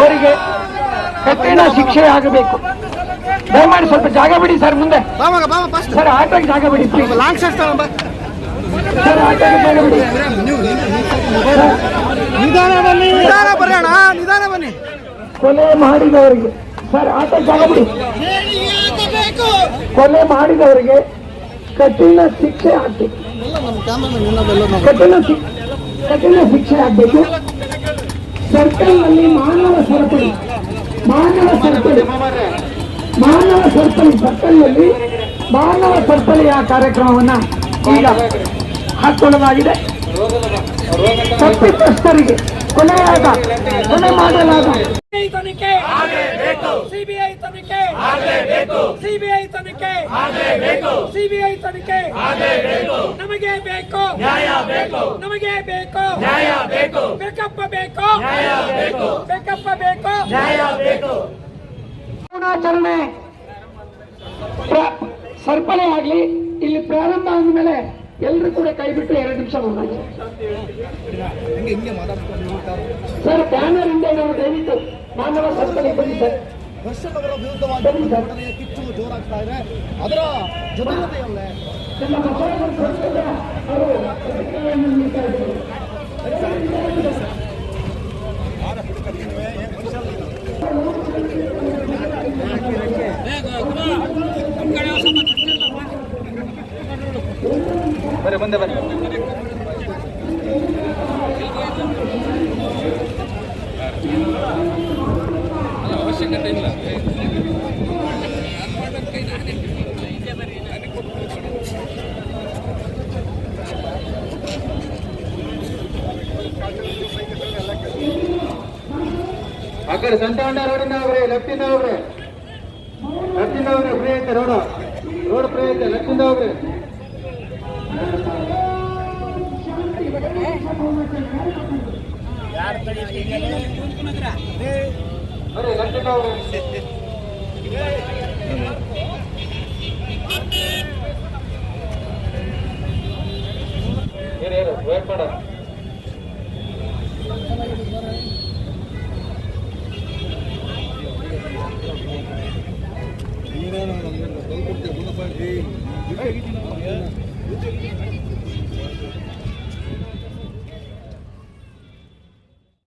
ಅವರಿಗೆ ಕಠಿಣ ಶಿಕ್ಷೆ ಆಗಬೇಕು. ದಯಮಾಡಿ ಸ್ವಲ್ಪ ಜಾಗ ಬಿಡಿ ಸರ್ ಮುಂದೆ. ಸರ್ ಆಟೋಗೆ ಜಾಗ ಬಿಡಿ ಸರ್ ಆಟೋಗೆ ಜಾಗ ಬಿಡಿ. ನಿಧಾನ ಬನ್ನಿ ನಿಧಾನ ನಿಧಾನ ಬನ್ನಿ. ಕೊಲೆ ಮಾಡಿದವರಿಗೆ ಸರ್ ಆಟೋಗಿ ಜಾಗ ಬಿಡಿ. ಕೊಲೆ ಮಾಡಿದವರಿಗೆ ಕಠಿಣ ಶಿಕ್ಷೆ ಆಗ್ಬೇಕು. ಕಠಿಣ ಕಠಿಣ ಶಿಕ್ಷೆ ಆಗಬೇಕು. ಸರ್ಕಲ್ನಲ್ಲಿ ಮಾನವ ಸರಪಳಿ ಮಾನವ ಸರಪಳಿ ಮಾನವ ಸರಪಳಿ ಸರ್ಕಲ್ನಲ್ಲಿ ಮಾನವ ಸರಪಳಿಯ ಕಾರ್ಯಕ್ರಮವನ್ನ ಈಗ ಹಾಕೊಳ್ಳಲಾಗಿದೆ ತಪ್ಪಿತಸ್ಥರಿಗೆ ಕೊಲೆಯಾದ ಕೊಲೆ ಮಾಡಲಾದ. ಸಿಬಿಐ ತನಿಖೆ. ಸಿಬಿಐ ತನಿಖೆ. ಸಿಬಿಐ ತನಿಖೆ. ಆಗಲೇಬೇಕು. ನಮಗೆ ಬೇಕು. ನ್ಯಾಯ ಬೇಕು. ನಮಗೆ ಬೇಕು. ನ್ಯಾಯ ಬೇಕು. ಬೇಕಪ್ಪ ಬೇಕು. ನ್ಯಾಯ ಬೇಕು. ಬೇಕಪ್ಪ ಬೇಕು. ನ್ಯಾಯ ಬೇಕು. ಪ್ರ- ಸರ್ಪಣೆ ಆಗ್ಲಿ ಇಲ್ಲಿ ಪ್ರಾರಂಭ ಆದ್ಮೇಲೆ ಎಲ್ಲರೂ ಕೂಡ ಕೈ ಬಿಟ್ಟು ಎರಡು ನಿಮಿಷ ಸರ್ ಬ್ಯಾನರ್ ಹಿಂದೆ ನಾವು ದಯವಿಟ್ಟು ಮಾನವ ಸರ್ಪಣೆ ಬನ್ನಿ ಸರ್. ದರ್ಶಕರ ವಿರುದ್ಧವಾಗಿ ಘಟನೆಯ ಕಿಚ್ಚು ಜೋರಾಗ್ತಾ ಇದೆ. ಅದರ ಜೊತೆಯಲ್ಲೇ ಅವರು ನೀಡ್ತಾ ಇದ್ದಾರೆ. ಬರೀ ಬಂದೆ ಬನ್ನಿ. ಆ ಕಡೆ ಸಂತಾಂಡ ರೋಡಿನ ಅವ್ರೆ ಲೆಫ್ಟಿಂದ ಅವ್ರೆ. ಲೆಫ್ಟಿಂದ ಅವ್ರೆ ಫ್ರೀ ಐತೆ ರೋಡ್. ರೋಡ್ ಫ್ರೀ ಐತೆ ಲೆಫ್ಟಿಂದ ಹೋಗ್ರಿ ಬರ್ರಿ ಲೆಫ್ಟಿಂದ ಹೋಗ್ರಿ ಇರು, ಇರು, ಬಿಟ್ಟು ಮಾಡು.